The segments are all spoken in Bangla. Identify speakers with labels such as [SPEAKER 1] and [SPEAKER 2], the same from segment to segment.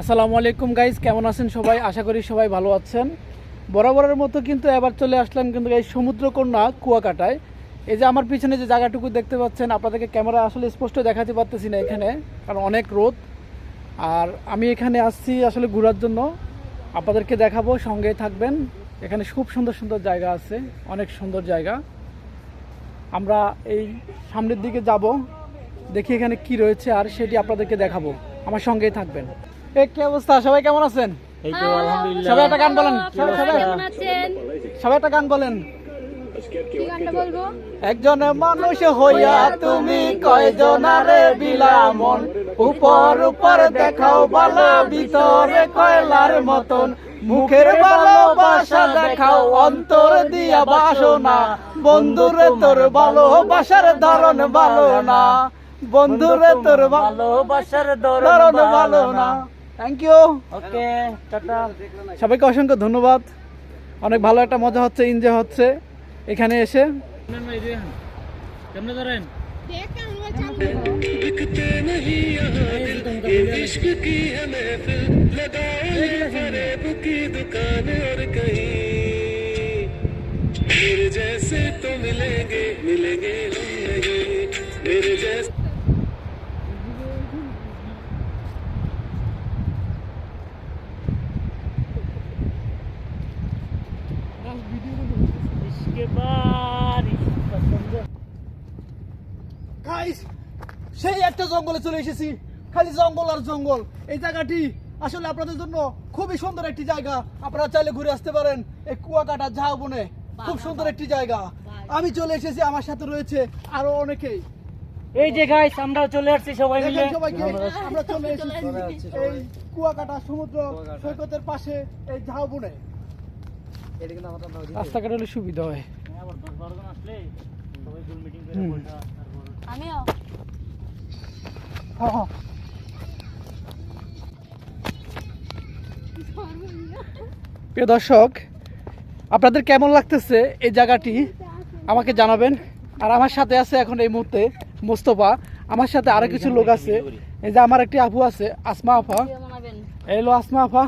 [SPEAKER 1] আসসালামু আলাইকুম গাইজ কেমন আছেন সবাই? আশা করি সবাই ভালো আছেন। বরাবরের মতো কিন্তু এবার চলে আসলাম কিন্তু এই সমুদ্রকন্যা কুয়াকাটায়। এই যে আমার পিছনে যে জায়গাটুকু দেখতে পাচ্ছেন, আপনাদেরকে ক্যামেরা আসলে স্পষ্ট দেখাতে পারতেছি না এখানে, কারণ অনেক রোদ। আর আমি এখানে আসছি আসলে ঘোরার জন্য। আপনাদেরকে দেখাবো সঙ্গে থাকবেন। এখানে খুব সুন্দর সুন্দর জায়গা আছে, অনেক সুন্দর জায়গা। আমরা এই সামনের দিকে যাব, দেখি এখানে কি রয়েছে, আর সেটি আপনাদেরকে দেখাবো। আমার সঙ্গেই থাকবেন। এ কি অবস্থা? সবাই কেমন আছেন?
[SPEAKER 2] এই তো আলহামদুলিল্লাহ।
[SPEAKER 1] সবাই একটা গান বলেন। সবাই
[SPEAKER 3] আপনারা
[SPEAKER 1] সবাই-
[SPEAKER 3] কেমন আছেন?
[SPEAKER 1] সবাই একটা গান বলেন।
[SPEAKER 3] কি গানটা বলব?
[SPEAKER 1] একজন মানুষ হইয়া তুমি কয়জনারে বিলামন? উপর উপর দেখাও ভালো ভিতরে কয়লার মতন। মুখের ভালোবাসা দেখাও অন্তর দিয়া বাসনা। বন্ধুরে তোর ভালোবাসার ধরন ভালো না। বন্ধুরে তোর
[SPEAKER 2] ভালোবাসার
[SPEAKER 1] ধরন ভালো না থ্যাংক ইউ
[SPEAKER 2] ওকে টাটা
[SPEAKER 1] সবাইকে অসংখ্য ধন্যবাদ অনেক ভালো একটা মজা হচ্ছে এনজয় হচ্ছে এখানে এসে
[SPEAKER 2] কেমনে ধরেন
[SPEAKER 3] দেখ কেমন চালু
[SPEAKER 4] मेरे जैसे तो मिलेंगे मिलेंगे हम नहीं मेरे जैसे
[SPEAKER 1] গাইস সেই একটা জঙ্গলে চলে এসেছি। খালি জঙ্গল আর জঙ্গল। এই জায়গাটি আসলে আপনাদের জন্য খুবই সুন্দর একটি জায়গা। আপনারা চাইলে ঘুরে আসতে পারেন এই কুয়াকাটা ঝাউবনে। খুব সুন্দর একটি জায়গা। আমি চলে এসেছি আমার সাথে রয়েছে আরও অনেকেই।
[SPEAKER 2] এই যে গাইস আমরা চলে আসছি সবাই মিলে।
[SPEAKER 1] আমরা চলে এসেছি এই কুয়াকাটা সমুদ্র সৈকতের পাশে এই ঝাউবনে। রাস্তাঘাট হলে সুবিধা হয়।
[SPEAKER 2] আবার দশ বারো জন আসলে সবাই গোল মিটিং করে
[SPEAKER 3] আমিও।
[SPEAKER 1] প্রিয় দর্শক আপনাদের কেমন লাগতেছে এই জায়গাটি? আমাকে জানাবেন। আর আমার সাথে আছে এখন এই মুহূর্তে মোস্তফা। আমার সাথে আরও কিছু লোক আছে। এই যে আমার একটি আপু আছে আসমা
[SPEAKER 3] আফা
[SPEAKER 1] এলো আসমা আপা।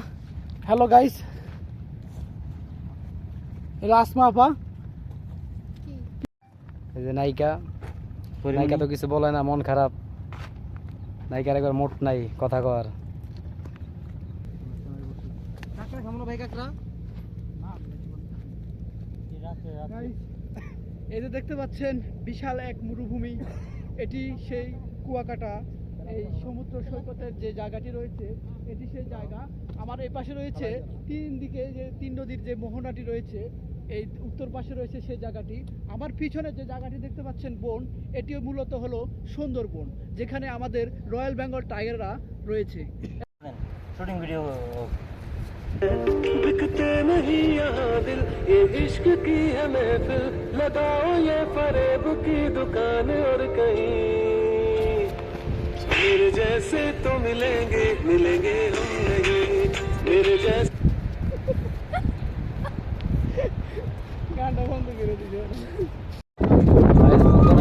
[SPEAKER 1] হ্যালো গাইস এলো আসমা আফা
[SPEAKER 5] এই যে নায়িকা। নায়িকা তো কিছু বলে না মন খারাপ। নায়িকার একবার মোট নাই কথা কর।
[SPEAKER 1] এই যে দেখতে পাচ্ছেন বিশাল এক মরুভূমি। এটি সেই কুয়াকাটা এই সমুদ্র সৈকতের যে জায়গাটি রয়েছে এটি সেই জায়গা। আমার এই পাশে রয়েছে তিন দিকে যে তিন নদীর যে মোহনাটি রয়েছে এই উত্তর পাশে রয়েছে সেই জায়গাটি আমার পিছনে যে জায়গাটি দেখতে পাচ্ছেন বন এটিও মূলত হলো সুন্দরবন যেখানে আমাদের রয়্যাল বেঙ্গল টাইগাররা রয়েছে
[SPEAKER 2] শুটিং ভিডিও
[SPEAKER 4] बिकते नहीं यहाँ दिल ये इश्क की है महफिल लगाओ ये फरेब की दुकान और कहीं मेरे जैसे तो मिलेंगे मिलेंगे हम नहीं मेरे जैसे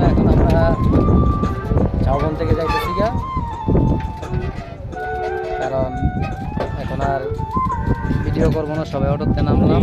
[SPEAKER 5] এখন আমরা ঝাউবন থেকে যাইতেছি গা। কারণ এখন আর ভিডিও করব না সবাই অটোতে নামলাম।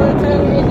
[SPEAKER 1] Hamilton